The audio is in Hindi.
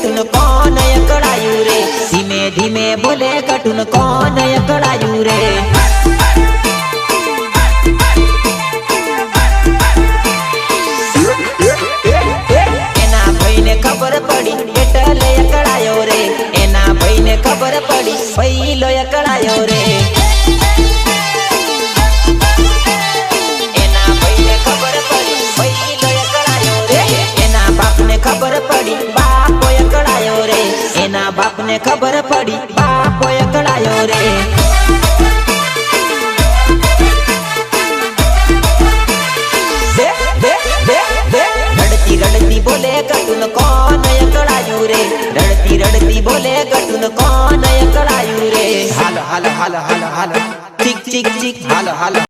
कटुन कौन कड़ायू रे? धीमे धीमे बोले कटुन कौन कड़ायू रे? खबर पड़ी पैलो कड़ायो रे। रे। એના બાપને ખબર પડી બાપો એકડાયો રે દે દે દે દે રડતી રડતી બોલે કટુન કોણ એકડાયું રે રડતી રડતી બોલે કટુન કોણ એકડાયું રે હાલ હાલ હાલ હાલ હાલ ચીક ચીક ચીક હાલ હાલ